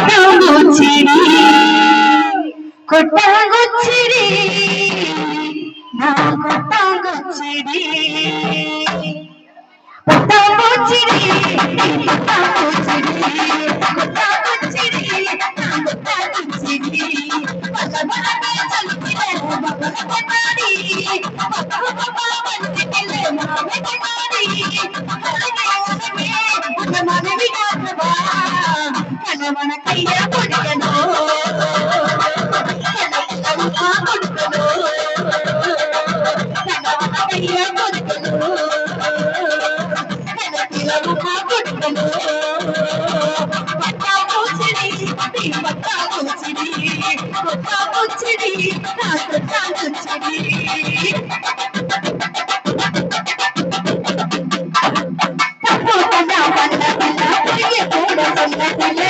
కొట్టగొచ్చిరి. కొట్టగొచ్చిరి. నా కొట్టగొచ్చిరి. కొట్టగొచ్చిరి. కొట్టగొచ్చిరి. కొట్టగొచ్చిరి నా కొట్టగుచ్చిడి పగబడమే చలిపిలే పగబడని పగబడమంటి పిల్లే మామే కడారి మనకయ్యా కొడుకను కొడుకను కనకయ్యా కొడుకను కనకిలవు మా కొడుకను పట్టా కూర్చడి పట్టా కూర్చడి పట్టా కూర్చడి నా కొట్టా కూర్చడి Thank you.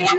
I'm